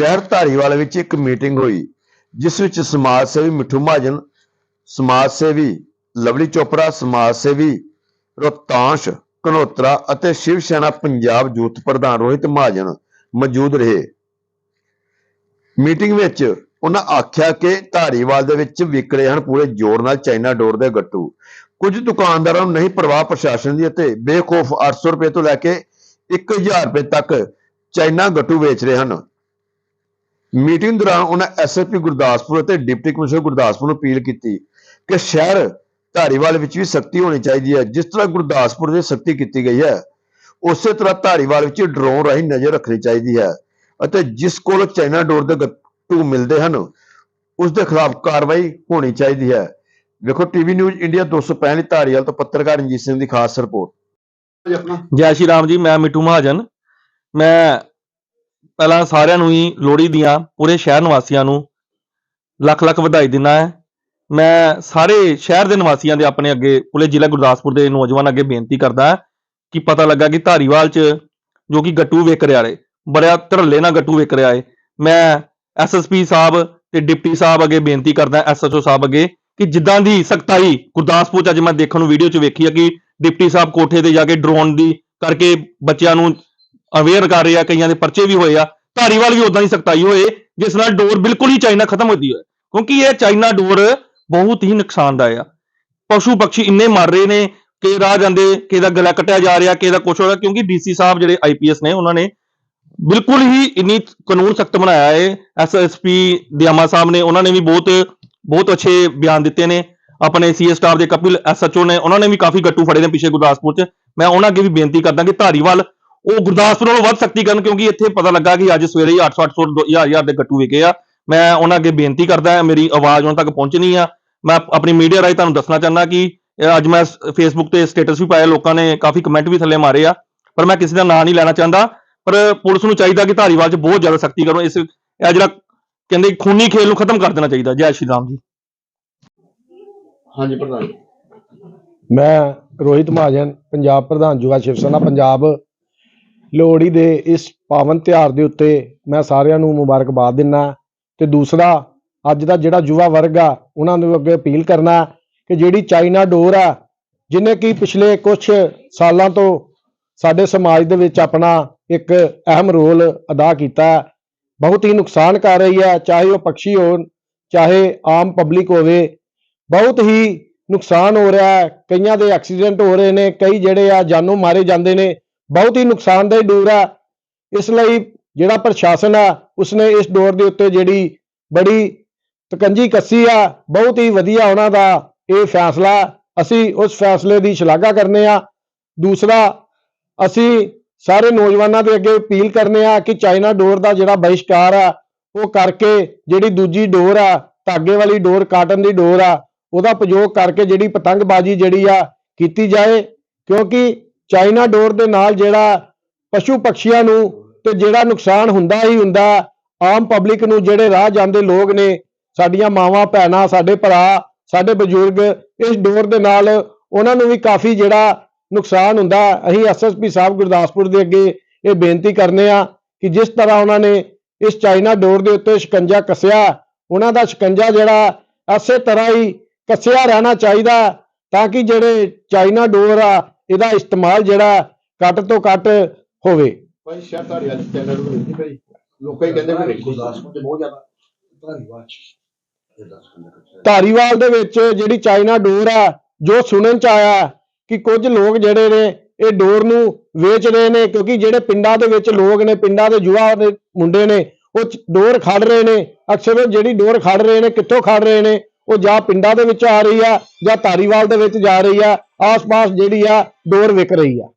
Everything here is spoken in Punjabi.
ਸ਼ਹਿਰ ਧਾਰੀਵਾਲ ਵਿੱਚ ਇੱਕ ਮੀਟਿੰਗ ਹੋਈ, ਜਿਸ ਵਿੱਚ ਸਮਾਜ ਸੇਵੀ ਮਿੱਠੂ ਮਹਾਜਨ, ਸਮਾਜ ਸੇਵੀ ਲਵਲੀ ਚੋਪੜਾ, ਸਮਾਜ ਸੇਵੀ ਰੋਹਤਾਂਸ਼ ਕਨੋਤਰਾ ਅਤੇ ਸ਼ਿਵ ਸੈਨਾ ਪੰਜਾਬ ਯੂਥ ਪ੍ਰਧਾਨ ਰੋਹਿਤ ਮਹਾਜਨ ਮੌਜੂਦ ਰਹੇ। ਮੀਟਿੰਗ ਵਿੱਚ ਉਹਨਾਂ ਆਖਿਆ ਕਿ ਧਾਰੀਵਾਲ ਦੇ ਵਿੱਚ ਵਿਕ ਰਹੇ ਹਨ ਪੂਰੇ ਜ਼ੋਰ ਨਾਲ ਚਾਈਨਾ ਡੋਰ ਦੇ ਗੱਟੂ। ਕੁਝ ਦੁਕਾਨਦਾਰਾਂ ਨੂੰ ਨਹੀਂ ਪ੍ਰਵਾਹ ਪ੍ਰਸ਼ਾਸਨ ਦੀ ਅਤੇ ਬੇਖੌਫ 800 ਰੁਪਏ ਤੋਂ ਲੈ ਕੇ 1000 ਰੁਪਏ ਤੱਕ ਚਾਈਨਾ ਗੱਟੂ ਵੇਚ ਰਹੇ ਹਨ। ਮੀਟਿੰਗ ਦੌਰਾਨ ਉਹਨਾਂ ਐਸਐਸਪੀ ਗੁਰਦਾਸਪੁਰ ਅਤੇ ਡਿਪਟੀ ਕਮਿਸ਼ਨਰ ਗੁਰਦਾਸਪੁਰ ਨੂੰ ਅਪੀਲ ਕੀਤੀ ਕਿ ਸ਼ਹਿਰ ਧਾਰੀਵਾਲ ਵਿੱਚ ਵੀ ਸਖਤੀ ਹੋਣੀ ਚਾਹੀਦੀ ਹੈ, ਜਿਸ ਤਰ੍ਹਾਂ ਗੁਰਦਾਸਪੁਰ ਦੇ ਸਖਤੀ ਕੀਤੀ ਗਈ ਹੈ, ਉਸੇ ਤਰ੍ਹਾਂ ਧਾਰੀਵਾਲ ਵਿੱਚ ਡਰੋਨ ਰਾਹੀਂ ਨਜ਼ਰ ਰੱਖਣੀ ਚਾਹੀਦੀ ਹੈ ਅਤੇ ਜਿਸ ਕੋਲ ਚਾਈਨਾ ਡੋਰ ਦੇ ਗੱਟੂ ਮਿਲਦੇ ਹਨ, ਉਸ ਦੇ ਖਿਲਾਫ ਕਾਰਵਾਈ ਹੋਣੀ ਚਾਹੀਦੀ ਹੈ। ਵੇਖੋ ਟੀਵੀ ਨਿਊਜ਼ ਇੰਡੀਆ 265 ਧਾਰੀਵਾਲ ਤੋਂ ਪੱਤਰਕਾਰ ਰਣਜੀਤ ਸਿੰਘ ਦੀ ਖਾਸ ਰਿਪੋਰਟ। ਜੈ ਸ਼੍ਰੀ ਰਾਮ ਜੀ, ਮੈਂ ਮਿੱਟੂ ਮਹਾਜਨ। ਮੈਂ ਪਹਿਲਾਂ ਸਾਰਿਆਂ ਨੂੰ ਹੀ ਲੋਹੜੀ ਦੀਆਂ ਪੂਰੇ ਸ਼ਹਿਰ ਨਿਵਾਸੀਆਂ ਨੂੰ ਲੱਖ ਲੱਖ ਵਧਾਈ ਦਿੰਦਾ ਹੈ। ਮੈਂ ਸਾਰੇ ਸ਼ਹਿਰ ਦੇ ਨਿਵਾਸੀਆਂ ਦੇ ਆਪਣੇ ਅੱਗੇ, ਪੂਰੇ ਜ਼ਿਲ੍ਹਾ ਗੁਰਦਾਸਪੁਰ ਦੇ ਨੌਜਵਾਨ ਅੱਗੇ ਬੇਨਤੀ ਕਰਦਾ ਹਾਂ ਕਿ ਪਤਾ ਲੱਗਾ ਕਿ ਧਾਰੀਵਾਲ 'ਚ ਜੋ ਕਿ ਗੱਟੂ ਵਿਕ ਰਿਹਾ ਏ, ਬੜਿਆ ਧੜੱਲੇ ਨਾਲ ਗੱਟੂ ਵਿਕ ਰਿਹਾ ਏ। ਮੈਂ ਐਸਐਸਪੀ ਸਾਹਿਬ ਤੇ ਡਿਪਟੀ ਸਾਹਿਬ ਅੱਗੇ ਬੇਨਤੀ ਕਰਦਾ ਐਸਐਚਓ ਸਾਹਿਬ ਅੱਗੇ, ਕਿ ਜਿੱਦਾਂ ਦੀ ਸਖਤਾਈ ਗੁਰਦਾਸਪੁਰ 'ਚ ਅੱਜ ਮੈਂ ਦੇਖਣ ਨੂੰ ਵੀਡੀਓ 'ਚ ਵੇਖੀ ਆ ਕਿ ਡਿਪਟੀ ਸਾਹਿਬ ਕੋਠੇ ਤੇ ਜਾ ਕੇ ਡਰੋਨ ਦੀ ਕਰਕੇ ਬੱਚਿਆਂ ਨੂੰ ਅਵੇਅਰ ਕਰ ਰਹੇ ਆ, ਕਈਆਂ ਦੇ ਪਰਚੇ ਵੀ ਹੋਏ ਆ। ਧਾਰੀਵਾਲ ਵੀ ਉਦਾਂ ਦੀ ਸਖਤਾਈ ਹੋਏ, ਜਿਸ ਨਾਲ ਡੋਰ ਬਿਲਕੁਲ ਹੀ ਚਾਈਨਾ ਖਤਮ ਹੋਈ ਹੈ। ਕਿਉਂਕਿ ਇਹ ਚਾਈਨਾ ਡੋਰ ਬਹੁਤ ਹੀ ਨੁਕਸਾਨਦਾਇਕ ਆ। ਪਸ਼ੂ ਪੰਛੀ ਇੰਨੇ ਮਰ ਰਹੇ ਨੇ ਕਿ ਰਾਹ ਜਾਂਦੇ ਕਿਸੇ ਦਾ ਗਲਾ ਕੱਟਿਆ ਜਾ ਰਿਹਾ ਕਿਸੇ ਦਾ ਕੁਛ ਹੋ ਰਿਹਾ, ਕਿਉਂਕਿ ਡੀਸੀ ਸਾਹਿਬ ਜਿਹੜੇ ਆਈਪੀਐਸ ਨੇ, ਉਹਨਾਂ ਨੇ ਬਿਲਕੁਲ ਹੀ ਇੰਨੀ ਕਾਨੂੰਨ ਸਖਤ ਬਣਾਇਆ ਹੈ। ਐਸਐਸਪੀ ਦਿਆਮਾ ਸਾਹਿਬ ਨੇ, ਉਹਨਾਂ ਨੇ ਵੀ ਬਹੁਤ ਬਹੁਤ ਅੱਛੇ ਬਿਆਨ ਦਿੱਤੇ ਨੇ। ਆਪਣੇ ਸੀਐਸ ਸਟਾਫ ਦੇ ਕਪਿਲ ਐਸਐਚਓ ਨੇ, ਉਹਨਾਂ ਨੇ ਵੀ ਕਾਫੀ ਗੱਟੂ ਫੜੇ ਨੇ ਪਿੱਛੇ ਗੁਰਦਾਸਪੁਰ ਚ। ਮੈਂ ਉਹਨਾਂ ਅੱਗੇ ਵੀ ਬੇਨਤੀ ਕਰਦਾ ਕਿ ਧਾਰੀਵਾਲ ਉਹ ਗੁਰਦਾਸਪੁਰ ਨਾਲੋਂ ਵੱਧ ਸਖਤੀ ਕਰਨ ਕਿਉਂਕਿ ਇੱਥੇ ਪਤਾ ਲੱਗਾ ਕਿ ਅੱਜ ਸਵੇਰੇ ਹੀ 800 800 1000 1000 ਦੇ ਗੱਟੂ ਵਿਕੇ ਆ। ਮੈਂ ਉਹਨਾਂ ਅੱਗੇ ਬੇਨਤੀ ਕਰਦਾ ਮੇਰੀ ਆਵਾਜ਼ ਉਹਨਾਂ ਤੱਕ ਪਹੁੰਚਣੀ ਆ। ਮੈਂ ਆਪਣੀ ਮੀਡੀਆ ਰਾਹੀਂ ਤੁਹਾਨੂੰ ਦੱਸਣਾ ਚਾਹੁੰਦਾ ਕਿ ਅੱਜ ਮੈਂ ਫੇਸਬੁੱਕ ਤੇ ਸਟੇਟਸ ਵੀ ਪਾਇਆ ਲੋਕਾਂ ਨੇ ਕਾਫੀ ਕਮੈਂਟ ਵੀ ਥੱਲੇ ਮਾਰੇ ਆ। ਪਰ ਮੈਂ ਕਿਸੇ ਦਾ ਨਾਂ ਨਹੀਂ ਲੈਣਾ ਚਾਹੁੰਦਾ। ਪਰ ਪੁਲਿਸ ਨੂੰ ਚਾਹੀਦਾ ਕਿ ਧਾਰੀਵਾਲ 'ਚ ਬਹੁਤ ਜ਼ਿਆਦਾ ਸਖਤੀ ਕਰੋ। ਇਸ ਇਹ ਜਿਹੜਾ ਕਹਿੰਦੇ ਖੂਨੀ ਖੇਲ ਨੂੰ ਖਤਮ ਕਰ ਦੇਣਾ ਚਾਹੀਦਾ। ਜੈ ਸ਼੍ਰੀ ਰਾਮ ਜੀ। ਹਾਂਜੀ ਪ੍ਰਧਾਨ ਮੈਂ ਰੋਹਿਤ ਮਹਾਜਨ ਪੰਜਾਬ ਪ੍ਰਧਾਨ ਯੁਵਾ ਸ਼ਿਵ ਸੈਨਾ ਪੰਜਾਬ ਲੋਹੜੀ ਦੇ ਇਸ ਪਾਵਨ ਤਿਉਹਾਰ ਦੇ ਉੱਤੇ ਮੈਂ ਸਾਰਿਆਂ ਨੂੰ ਮੁਬਾਰਕਬਾਦ ਦਿੰਦਾ ਤੇ ਦੂਸਰਾ, ਅੱਜ ਦਾ ਜਿਹੜਾ ਯੁਵਾ ਵਰਗ ਆ, ਉਹਨਾਂ ਨੂੰ ਅੱਗੇ ਅਪੀਲ ਕਰਨਾ ਕਿ ਜਿਹੜੀ ਚਾਈਨਾ ਡੋਰ ਆ ਜਿਹਨੇ ਕਿ ਪਿਛਲੇ ਕੁਝ ਸਾਲਾਂ ਤੋਂ ਸਾਡੇ ਸਮਾਜ ਦੇ ਵਿੱਚ ਆਪਣਾ ਇੱਕ ਅਹਿਮ ਰੋਲ ਅਦਾ ਕੀਤਾ ਹੈ। ਬਹੁਤ ਹੀ ਨੁਕਸਾਨ ਕਰ ਰਹੀ ਹੈ ਚਾਹੇ ਉਹ ਪੰਛੀ ਹੋਣ, ਚਾਹੇ ਆਮ ਪਬਲਿਕ ਹੋਵੇ, ਬਹੁਤ ਹੀ ਨੁਕਸਾਨ ਹੋ ਰਿਹਾ ਹੈ ਕਈਆਂ ਦੇ ਐਕਸੀਡੈਂਟ ਹੋ ਰਹੇ ਨੇ, ਕਈ ਜਿਹੜੇ ਆ ਜਾਨੋਂ ਮਾਰੇ ਜਾਂਦੇ ਨੇ ਬਹੁਤ ਹੀ ਨੁਕਸਾਨਦਾਇਕ ਡੋਰ ਆ। ਇਸ ਲਈ ਜਿਹੜਾ ਪ੍ਰਸ਼ਾਸਨ ਆ, ਉਸਨੇ ਇਸ ਡੋਰ ਦੇ ਉੱਤੇ ਜਿਹੜੀ ਬੜੀ ਤਕੰਜੀ ਕੱਸੀ ਆ, ਬਹੁਤ ਹੀ ਵਧੀਆ ਉਹਨਾਂ ਦਾ ਇਹ ਫੈਸਲਾ। ਅਸੀਂ ਉਸ ਫੈਸਲੇ ਦੀ ਸ਼ਲਾਘਾ ਕਰਨੇ ਆ। ਦੂਸਰਾ, ਅਸੀਂ ਸਾਰੇ ਨੌਜਵਾਨਾਂ ਦੇ ਅੱਗੇ ਅਪੀਲ ਕਰਨੇ ਆ ਕਿ ਚਾਈਨਾ ਡੋਰ ਦਾ ਜਿਹੜਾ ਬਹਿਸ਼ਕਾਰ ਆ, ਉਹ ਕਰਕੇ ਜਿਹੜੀ ਦੂਜੀ ਡੋਰ ਆ, ਧਾਗੇ ਵਾਲੀ ਡੋਰ, ਕਾਟਨ ਦੀ ਡੋਰ ਆ, ਉਹਦਾ ਪ੍ਰਯੋਗ ਕਰਕੇ ਜਿਹੜੀ ਪਤੰਗਬਾਜ਼ੀ ਜਿਹੜੀ ਆ ਕੀਤੀ ਜਾਏ। ਕਿਉਂਕਿ ਚਾਈਨਾ ਡੋਰ ਦੇ ਨਾਲ ਜਿਹੜਾ ਪਸ਼ੂ ਪਕਸ਼ੀਆਂ ਨੂੰ ਤੇ ਜਿਹੜਾ ਨੁਕਸਾਨ ਹੁੰਦਾ ਹੀ ਹੁੰਦਾ, ਆਮ ਪਬਲਿਕ ਨੂੰ ਜਿਹੜੇ ਰਾਹ ਜਾਂਦੇ ਲੋਕ ਨੇ, ਸਾਡੀਆਂ ਮਾਵਾਂ, ਭੈਣਾਂ, ਸਾਡੇ ਭਰਾ, ਸਾਡੇ ਬਜ਼ੁਰਗ, ਇਸ ਡੋਰ ਦੇ ਨਾਲ ਉਹਨਾਂ ਨੂੰ ਵੀ ਕਾਫੀ ਜਿਹੜਾ ਨੁਕਸਾਨ ਹੁੰਦਾ। ਅਸੀਂ ਐਸਐਸਪੀ ਸਾਹਿਬ ਗੁਰਦਾਸਪੁਰ ਦੇ ਅੱਗੇ ਇਹ ਬੇਨਤੀ ਕਰਨੇ ਆ ਕਿ ਜਿਸ ਤਰ੍ਹਾਂ ਉਹਨਾਂ ਨੇ ਇਸ ਚਾਈਨਾ ਡੋਰ ਦੇ ਉੱਤੇ ਸ਼ਿਕੰਜਾ ਕੱਸਿਆ, ਉਹਨਾਂ ਦਾ ਸ਼ਿਕੰਜਾ ਜਿਹੜਾ ਐਸੇ ਤਰ੍ਹਾਂ ਹੀ ਕੱਸਿਆ ਰਹਿਣਾ ਚਾਹੀਦਾ ਤਾਂ ਕਿ ਜਿਹੜੇ ਚਾਈਨਾ ਡੋਰ ਆ ਇਹਦਾ ਇਸਤੇਮਾਲ ਜਿਹੜਾ ਘੱਟ ਤੋਂ ਘੱਟ ਹੋਵੇ। ਭਾਈ ਧਾਰੀ ਅੱਜ ਚੈਨਲ ਨੂੰ ਮਿਲਦੀ ਭਾਈ। ਲੋਕਾਂ ਹੀ ਕਹਿੰਦੇ ਵੀ ਗੁਰਦਾਸਪੁਰ ਤੇ ਬਹੁਤ ਜ਼ਿਆਦਾ ਧਾਰੀਵਾਲ ਧਾਰੀਵਾਲ ਦੇ ਵਿੱਚ ਜਿਹੜੀ ਚਾਈਨਾ ਡੋਰ ਆ ਜੋ ਸੁਣਨ ਚ ਆਇਆ ਕਿ ਕੁਝ ਲੋਕ ਜਿਹੜੇ ਨੇ ਇਹ ਡੋਰ ਨੂੰ ਵੇਚ ਰਹੇ ਨੇ ਕਿਉਂਕਿ ਜਿਹੜੇ ਪਿੰਡਾਂ ਦੇ ਵਿੱਚ ਲੋਕ ਨੇ ਪਿੰਡਾਂ ਦੇ ਯੁਵਾ ਦੇ ਮੁੰਡੇ ਨੇ ਉਹ ਡੋਰ ਖੜ ਰਹੇ ਨੇ। ਅਕਸਰ ਉਹ ਜਿਹੜੀ ਡੋਰ ਖੜ ਰਹੇ ਨੇ ਕਿੱਥੋਂ ਖੜ ਰਹੇ ਨੇ ਉਹ ਜਾਂ ਪਿੰਡਾਂ ਦੇ ਵਿੱਚ ਆ ਰਹੀ ਆ ਜਾਂ ਧਾਰੀਵਾਲ ਦੇ ਵਿੱਚ ਜਾ ਰਹੀ ਆ, ਆਸ-ਪਾਸ ਜਿਹੜੀ ਆ, ਡੋਰ ਵਿਕ ਰਹੀ ਆ।